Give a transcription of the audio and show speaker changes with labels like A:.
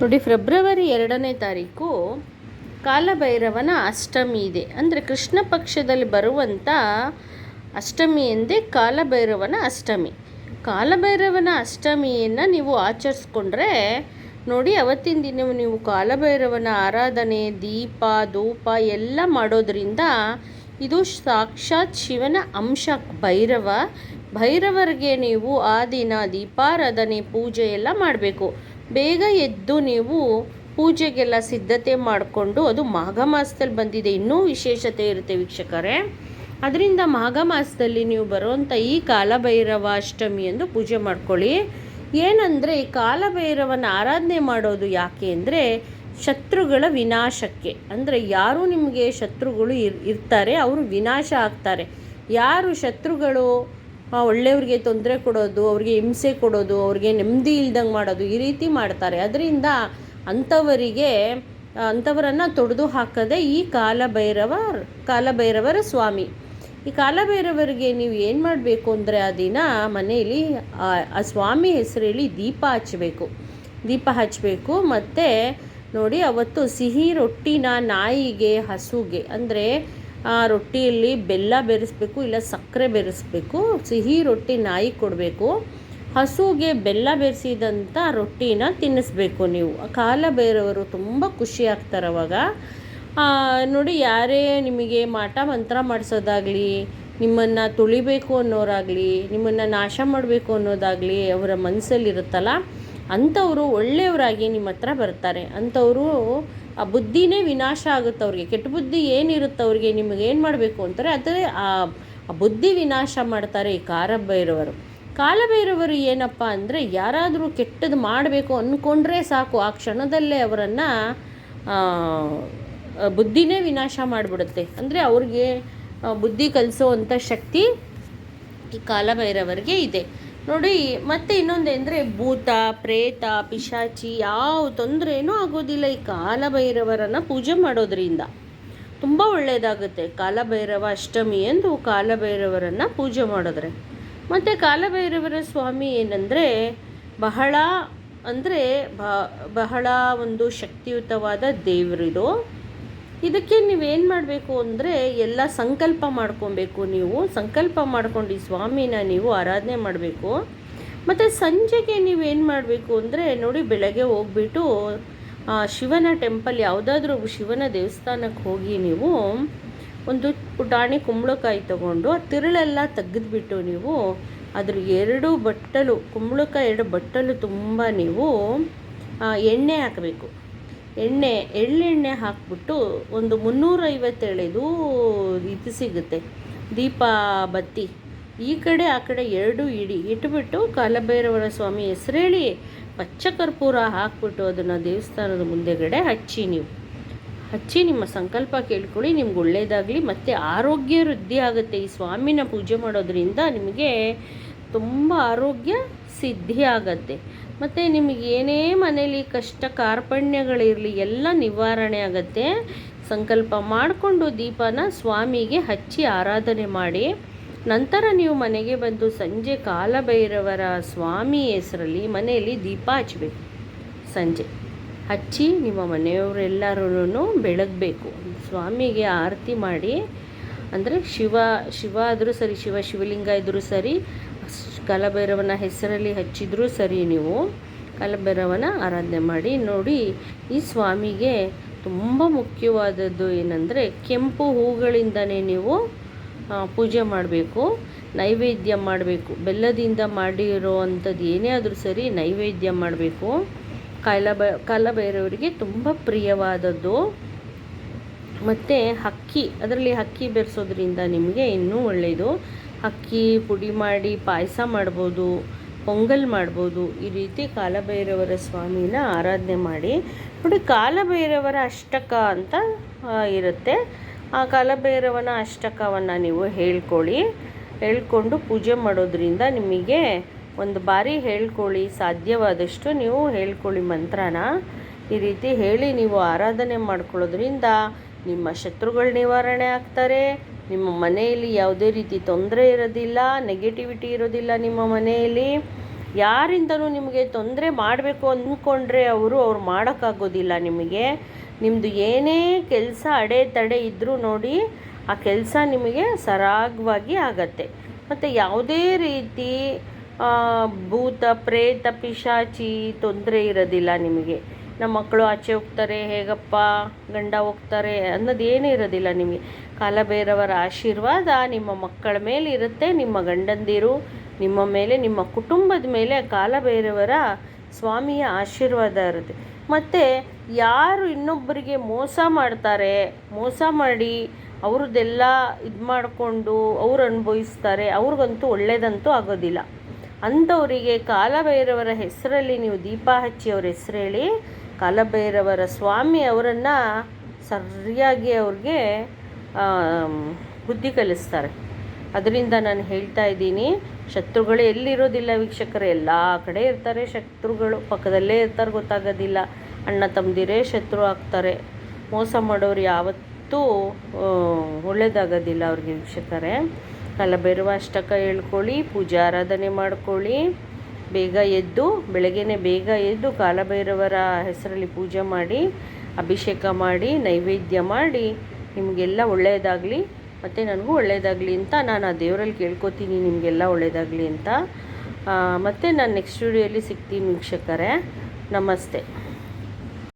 A: ನೋಡಿ, ಫೆಬ್ರವರಿ ಎರಡನೇ ತಾರೀಕು ಕಾಲಭೈರವನ ಅಷ್ಟಮಿ ಇದೆ. ಅಂದರೆ ಕೃಷ್ಣ ಪಕ್ಷದಲ್ಲಿ ಬರುವಂಥ ಅಷ್ಟಮಿ ಎಂದೇ ಕಾಲಭೈರವನ ಅಷ್ಟಮಿ. ಕಾಲಭೈರವನ ಅಷ್ಟಮಿಯನ್ನು ನೀವು ಆಚರಿಸ್ಕೊಂಡ್ರೆ ನೋಡಿ, ಅವತ್ತಿನ ದಿನ ನೀವು ಕಾಲಭೈರವನ ಆರಾಧನೆ, ದೀಪ, ಧೂಪ ಎಲ್ಲ ಮಾಡೋದ್ರಿಂದ ಇದು ಸಾಕ್ಷಾತ್ ಶಿವನ ಅಂಶ, ಭೈರವ. ಭೈರವರಿಗೆ ನೀವು ಆ ದಿನ ದೀಪಾರಾಧನೆ ಪೂಜೆ ಎಲ್ಲ ಮಾಡಬೇಕು. ಬೇಗ ಎದ್ದು ನೀವು ಪೂಜೆಗೆಲ್ಲ ಸಿದ್ಧತೆ ಮಾಡಿಕೊಂಡು ಅದು ಮಾಘ ಮಾಸದಲ್ಲಿ ಬಂದಿದೆ. ಇನ್ನೂ ವಿಶೇಷತೆ ಇರುತ್ತೆ ವೀಕ್ಷಕರೇ. ಅದರಿಂದ ಮಾಘ ಮಾಸದಲ್ಲಿ ನೀವು ಬರುವಂಥ ಈ ಕಾಲಭೈರವ ಅಷ್ಟಮಿ ಎಂದು ಪೂಜೆ ಮಾಡ್ಕೊಳ್ಳಿ. ಏನಂದರೆ ಈ ಕಾಲಭೈರವನ ಆರಾಧನೆ ಮಾಡೋದು ಯಾಕೆ ಅಂದರೆ ಶತ್ರುಗಳ ವಿನಾಶಕ್ಕೆ. ಅಂದರೆ ಯಾರು ನಿಮಗೆ ಶತ್ರುಗಳು ಇರ್, ಇರ್ತಾರೆ, ಅವರು ವಿನಾಶ ಆಗ್ತಾರೆ. ಯಾರು ಶತ್ರುಗಳು ಒಳ್ಳೆಯವ್ರಿಗೆ ತೊಂದರೆ ಕೊಡೋದು, ಅವ್ರಿಗೆ ಹಿಂಸೆ ಕೊಡೋದು, ಅವ್ರಿಗೆ ನೆಮ್ಮದಿ ಇಲ್ದಂಗೆ ಮಾಡೋದು ಈ ರೀತಿ ಮಾಡ್ತಾರೆ. ಅದರಿಂದ ಅಂಥವರಿಗೆ ಅಂಥವರನ್ನು ತೊಡೆದು ಹಾಕದೆ ಈ ಕಾಲಭೈರವ, ಕಾಲಭೈರವರ ಸ್ವಾಮಿ. ಈ ಕಾಲಭೈರವರಿಗೆ ನೀವು ಏನು ಮಾಡಬೇಕು ಅಂದರೆ ಆ ದಿನ ಮನೆಯಲ್ಲಿ, ಆ ಸ್ವಾಮಿ ಹೆಸರೇಳಿ ದೀಪ ಹಚ್ಚಬೇಕು ದೀಪ ಹಚ್ಚಬೇಕು ಮತ್ತು ನೋಡಿ ಅವತ್ತು ಸಿಹಿ ರೊಟ್ಟಿನ ನಾಯಿಗೆ, ಹಸುಗೆ, ಅಂದರೆ ರೊಟ್ಟಿಯಲ್ಲಿ ಬೆಲ್ಲ ಬೆರೆಸ್ಬೇಕು, ಇಲ್ಲ ಸಕ್ಕರೆ ಬೆರೆಸ್ಬೇಕು, ಸಿಹಿ ರೊಟ್ಟಿ ನಾಯಿ ಕೊಡಬೇಕು. ಹಸುಗೆ ಬೆಲ್ಲ ಬೆರೆಸಿದಂಥ ರೊಟ್ಟಿನ ತಿನ್ನಿಸ್ಬೇಕು ನೀವು. ಕಾಲ ಬೇರೆಯವರು ತುಂಬ ಖುಷಿ ಆಗ್ತಾರೆ ಅವಾಗ. ನೋಡಿ ಯಾರೇ ನಿಮಗೆ ಮಾಟ ಮಂತ್ರ ಮಾಡಿಸೋದಾಗಲಿ, ನಿಮ್ಮನ್ನು ತುಳಿಬೇಕು ಅನ್ನೋರಾಗಲಿ, ನಿಮ್ಮನ್ನು ನಾಶ ಮಾಡಬೇಕು ಅನ್ನೋದಾಗಲಿ ಅವರ ಮನಸ್ಸಲ್ಲಿರುತ್ತಲ್ಲ ಅಂಥವರು ಒಳ್ಳೆಯವರಾಗಿ ನಿಮ್ಮ ಹತ್ರ ಬರ್ತಾರೆ. ಅಂಥವರು ಆ ಬುದ್ಧಿನೇ ವಿನಾಶ ಆಗುತ್ತೆ ಅವ್ರಿಗೆ. ಕೆಟ್ಟ ಬುದ್ಧಿ ಏನಿರುತ್ತೆ ಅವ್ರಿಗೆ? ನಿಮಗೆ ಏನು ಮಾಡಬೇಕು ಅಂತಾರೆ? ಅದೇ ಆ ಬುದ್ಧಿ ವಿನಾಶ ಮಾಡ್ತಾರೆ ಈ ಕಾಲಭೈರವರು. ಕಾಲಭೈರವರು ಏನಪ್ಪ ಅಂದರೆ ಯಾರಾದರೂ ಕೆಟ್ಟದ್ದು ಮಾಡಬೇಕು ಅಂದ್ಕೊಂಡ್ರೆ ಸಾಕು. ಆ ಕ್ಷಣದಲ್ಲೇ ಅವರನ್ನು ಬುದ್ಧಿನೇ ವಿನಾಶ ಮಾಡಿಬಿಡುತ್ತೆ. ಅಂದರೆ ಅವ್ರಿಗೆ ಬುದ್ಧಿ ಕಲಿಸೋವಂಥ ಶಕ್ತಿ ಈ ಕಾಲಭೈರವರಿಗೆ ಇದೆ. ನೋಡಿ, ಮತ್ತೆ ಇನ್ನೊಂದು ಅಂದರೆ ಭೂತ, ಪ್ರೇತ, ಪಿಶಾಚಿ ಯಾವ ತೊಂದರೆನೂ ಆಗೋದಿಲ್ಲ ಈ ಕಾಲಭೈರವರನ್ನು ಪೂಜೆ ಮಾಡೋದ್ರಿಂದ. ತುಂಬ ಒಳ್ಳೆಯದಾಗುತ್ತೆ ಕಾಲಭೈರವ ಅಷ್ಟಮಿ ಎಂದು ಕಾಲಭೈರವರನ್ನು ಪೂಜೆ ಮಾಡಿದ್ರೆ. ಮತ್ತು ಕಾಲಭೈರವರ ಸ್ವಾಮಿ ಏನಂದರೆ, ಬಹಳ ಅಂದರೆ ಬಹಳ ಒಂದು ಶಕ್ತಿಯುತವಾದ ದೇವರಿದು. ಇದಕ್ಕೆ ನೀವೇನು ಮಾಡಬೇಕು ಅಂದರೆ ಎಲ್ಲ ಸಂಕಲ್ಪ ಮಾಡ್ಕೊಬೇಕು ನೀವು. ಸಂಕಲ್ಪ ಮಾಡ್ಕೊಂಡು ಈ ಸ್ವಾಮಿನ ನೀವು ಆರಾಧನೆ ಮಾಡಬೇಕು. ಮತ್ತು ಸಂಜೆಗೆ ನೀವೇನು ಮಾಡಬೇಕು ಅಂದರೆ ನೋಡಿ ಬೆಳಗ್ಗೆ ಹೋಗ್ಬಿಟ್ಟು ಶಿವನ ಟೆಂಪಲ್ ಯಾವುದಾದ್ರೂ ಶಿವನ ದೇವಸ್ಥಾನಕ್ಕೆ ಹೋಗಿ ನೀವು ಒಂದು ಪುಟಾಣಿ ಕುಂಬಳಕಾಯಿ ತಗೊಂಡು, ಆ ತಿರುಳೆಲ್ಲ ತೆಗೆದ್ಬಿಟ್ಟು ನೀವು ಅದ್ರ ಎರಡು ಬಟ್ಟಲು, ಕುಂಬಳಕಾಯಿ ಎರಡು ಬಟ್ಟಲು ತುಂಬ ನೀವು ಎಣ್ಣೆ ಹಾಕಬೇಕು. ಎಣ್ಣೆ, ಎಳ್ಳೆಣ್ಣೆ ಹಾಕ್ಬಿಟ್ಟು ಒಂದು ಮುನ್ನೂರೈವತ್ತು ಎಳೆದು ಇದು ಸಿಗುತ್ತೆ. ದೀಪ ಬತ್ತಿ ಈ ಕಡೆ, ಆ ಕಡೆ ಎರಡು ಇಡಿ ಇಟ್ಬಿಟ್ಟು ಕಾಲಭೈರವರ ಸ್ವಾಮಿ ಹೆಸರೇಳಿ ಪಚ್ಚ ಕರ್ಪೂರ ಹಾಕ್ಬಿಟ್ಟು ಅದನ್ನು ದೇವಸ್ಥಾನದ ಮುಂದೆಗಡೆ ಹಚ್ಚಿ ನೀವು. ಹಚ್ಚಿ ನಿಮ್ಮ ಸಂಕಲ್ಪ ಕೇಳ್ಕೊಳ್ಳಿ, ನಿಮ್ಗೆ ಒಳ್ಳೆಯದಾಗಲಿ ಮತ್ತು ಆರೋಗ್ಯ ವೃದ್ಧಿ ಆಗುತ್ತೆ. ಈ ಸ್ವಾಮಿನ ಪೂಜೆ ಮಾಡೋದ್ರಿಂದ ನಿಮಗೆ ತುಂಬ ಆರೋಗ್ಯ ಸಿದ್ಧಿ ಆಗತ್ತೆ. ಮತ್ತು ನಿಮಗೆ ಏನೇ ಮನೇಲಿ ಕಷ್ಟ ಕಾರ್ಪಣ್ಯಗಳಿರಲಿ, ಎಲ್ಲ ನಿವಾರಣೆ ಆಗುತ್ತೆ. ಸಂಕಲ್ಪ ಮಾಡಿಕೊಂಡು ದೀಪನ ಸ್ವಾಮಿಗೆ ಹಚ್ಚಿ ಆರಾಧನೆ ಮಾಡಿ. ನಂತರ ನೀವು ಮನೆಗೆ ಬಂದು ಸಂಜೆ ಕಾಲಭೈರವರ ಸ್ವಾಮಿ ಹೆಸರಲ್ಲಿ ಮನೆಯಲ್ಲಿ ದೀಪ ಹಚ್ಚಬೇಕು ಸಂಜೆ. ಹಚ್ಚಿ ನಿಮ್ಮ ಮನೆಯವರೆಲ್ಲರೂ ಬೆಳಗಬೇಕು. ಸ್ವಾಮಿಗೆ ಆರತಿ ಮಾಡಿ, ಅಂದರೆ ಶಿವ ಶಿವ ಆದರೂ ಸರಿ, ಶಿವ ಶಿವಲಿಂಗ ಇದ್ದರೂ ಸರಿ ಕಾಲಭೈರವನ ಹೆಸರಲ್ಲಿ ಹಚ್ಚಿದ್ರೂ ಸರಿ ನೀವು. ಕಾಲಭೈರವನ ಆರಾಧನೆ ಮಾಡಿ. ನೋಡಿ, ಈ ಸ್ವಾಮಿಗೆ ತುಂಬ ಮುಖ್ಯವಾದದ್ದು ಏನಂದರೆ ಕೆಂಪು ಹೂಗಳಿಂದನೇ ನೀವು ಪೂಜೆ ಮಾಡಬೇಕು, ನೈವೇದ್ಯ ಮಾಡಬೇಕು. ಬೆಲ್ಲದಿಂದ ಮಾಡಿರೋ ಅಂಥದ್ದು ಏನೇ ಆದರೂ ಸರಿ ನೈವೇದ್ಯ ಮಾಡಬೇಕು. ಕಾಲಭ, ಕಾಲಭೈರವರಿಗೆ ತುಂಬ ಪ್ರಿಯವಾದದ್ದು. ಮತ್ತು ಹಕ್ಕಿ, ಅದರಲ್ಲಿ ಹಕ್ಕಿ ಬೆರೆಸೋದ್ರಿಂದ ನಿಮಗೆ ಇನ್ನೂ ಒಳ್ಳೆಯದು ಅಕ್ಕಿ ಪುಡಿ ಮಾಡಿ ಪಾಯಸ ಮಾಡ್ಬೋದು, ಪೊಂಗಲ್ ಮಾಡ್ಬೋದು, ಈ ರೀತಿ ಕಾಲಭೈರವರ ಸ್ವಾಮಿನ ಆರಾಧನೆ ಮಾಡಿ. ನೋಡಿ, ಕಾಲಭೈರವರ ಅಷ್ಟಕ ಅಂತ ಇರುತ್ತೆ. ಆ ಕಾಲಭೈರವನ ಅಷ್ಟಕವನ್ನು ನೀವು ಹೇಳ್ಕೊಳ್ಳಿ. ಹೇಳ್ಕೊಂಡು ಪೂಜೆ ಮಾಡೋದ್ರಿಂದ ನಿಮಗೆ ಒಂದು ಬಾರಿ ಹೇಳ್ಕೊಳ್ಳಿ, ಸಾಧ್ಯವಾದಷ್ಟು ನೀವು ಹೇಳ್ಕೊಳ್ಳಿ ಮಂತ್ರನ. ಈ ರೀತಿ ಹೇಳಿ ನೀವು ಆರಾಧನೆ ಮಾಡ್ಕೊಳ್ಳೋದ್ರಿಂದ ನಿಮ್ಮ ಶತ್ರುಗಳ ನಿವಾರಣೆ ಆಗ್ತಾರೆ. ನಿಮ್ಮ ಮನೆಯಲ್ಲಿ ಯಾವುದೇ ರೀತಿ ತೊಂದರೆ ಇರೋದಿಲ್ಲ ನೆಗೆಟಿವಿಟಿ ಇರೋದಿಲ್ಲ ನಿಮ್ಮ ಮನೆಯಲ್ಲಿ. ಯಾರಿಂದನೂ ನಿಮಗೆ ತೊಂದರೆ ಮಾಡಬೇಕು ಅಂದ್ಕೊಂಡ್ರೆ ಅವರು ಅವ್ರು ಮಾಡೋಕ್ಕಾಗೋದಿಲ್ಲ ನಿಮಗೆ. ನಿಮ್ಮದು ಏನೇ ಕೆಲಸ ಅಡೆತಡೆ ಇದ್ದರೂ ನೋಡಿ ಆ ಕೆಲಸ ನಿಮಗೆ ಸರಾಗವಾಗಿ ಆಗತ್ತೆ. ಮತ್ತು ಯಾವುದೇ ರೀತಿ ಭೂತ, ಪ್ರೇತ, ಪಿಶಾಚಿ ತೊಂದರೆ ಇರೋದಿಲ್ಲ ನಿಮಗೆ. ನಮ್ಮ ಮಕ್ಕಳು ಆಚೆ ಹೋಗ್ತಾರೆ, ಹೇಗಪ್ಪ ಗಂಡ ಹೋಗ್ತಾರೆ ಅನ್ನೋದು ಏನೂ ಇರೋದಿಲ್ಲ ನಿಮಗೆ. ಕಾಲಭೈರವರ ಆಶೀರ್ವಾದ ನಿಮ್ಮ ಮಕ್ಕಳ ಮೇಲೆ ಇರುತ್ತೆ, ನಿಮ್ಮ ಗಂಡಂದಿರು, ನಿಮ್ಮ ಮೇಲೆ, ನಿಮ್ಮ ಕುಟುಂಬದ ಮೇಲೆ ಕಾಲಭೈರವರ ಸ್ವಾಮಿಯ ಆಶೀರ್ವಾದ ಇರುತ್ತೆ. ಮತ್ತು ಯಾರು ಇನ್ನೊಬ್ಬರಿಗೆ ಮೋಸ ಮಾಡ್ತಾರೆ, ಮೋಸ ಮಾಡಿ ಅವ್ರದ್ದೆಲ್ಲ ಇದು ಮಾಡಿಕೊಂಡು ಅವ್ರು ಅನುಭವಿಸ್ತಾರೆ, ಅವ್ರಿಗಂತೂ ಒಳ್ಳೆಯದಂತೂ ಆಗೋದಿಲ್ಲ. ಅಂಥವರಿಗೆ ಕಾಲಭೈರವರ ಹೆಸರಲ್ಲಿ ನೀವು ದೀಪ ಹಚ್ಚಿ ಅವ್ರ ಹೆಸರು ಹೇಳಿ ಕಾಲಭೈರವರ ಸ್ವಾಮಿ ಅವರನ್ನು ಸರಿಯಾಗಿ ಅವ್ರಿಗೆ ಬುದ್ಧಿ ಕಲಿಸ್ತಾರೆ. ಅದರಿಂದ ನಾನು ಹೇಳ್ತಾ ಇದ್ದೀನಿ, ಶತ್ರುಗಳು ಎಲ್ಲಿರೋದಿಲ್ಲ ವೀಕ್ಷಕರು, ಎಲ್ಲ ಕಡೆ ಇರ್ತಾರೆ ಶತ್ರುಗಳು, ಪಕ್ಕದಲ್ಲೇ ಇರ್ತಾರೆ, ಗೊತ್ತಾಗೋದಿಲ್ಲ. ಅಣ್ಣ ತಮ್ಮದಿರೇ ಶತ್ರು ಆಗ್ತಾರೆ. ಮೋಸ ಮಾಡೋರು ಯಾವತ್ತೂ ಒಳ್ಳೆಯದಾಗೋದಿಲ್ಲ ಅವ್ರಿಗೆ ವೀಕ್ಷಕರೇ. ಕಾಲಭೈರವ ಅಷ್ಟಕ ಹೇಳ್ಕೊಳ್ಳಿ, ಪೂಜಾ ಆರಾಧನೆ ಮಾಡ್ಕೊಳ್ಳಿ. ಬೇಗ ಎದ್ದು, ಬೆಳಗ್ಗೆನೆ ಬೇಗ ಎದ್ದು ಕಾಲಭೈರವರ ಹೆಸರಲ್ಲಿ ಪೂಜೆ ಮಾಡಿ, ಅಭಿಷೇಕ ಮಾಡಿ, ನೈವೇದ್ಯ ಮಾಡಿ, ನಿಮಗೆಲ್ಲ ಒಳ್ಳೆಯದಾಗಲಿ, ಮತ್ತು ನನಗೂ ಒಳ್ಳೆಯದಾಗಲಿ ಅಂತ ನಾನು ಆ ದೇವರಲ್ಲಿ ಕೇಳ್ಕೊತೀನಿ ನಿಮಗೆಲ್ಲ ಒಳ್ಳೆಯದಾಗಲಿ ಅಂತ. ಮತ್ತು ನಾನು ನೆಕ್ಸ್ಟ್ ಸ್ಟುಡಿಯೋಲಿ ಸಿಗ್ತೀನಿ ವೀಕ್ಷಕರೇ. ನಮಸ್ತೆ.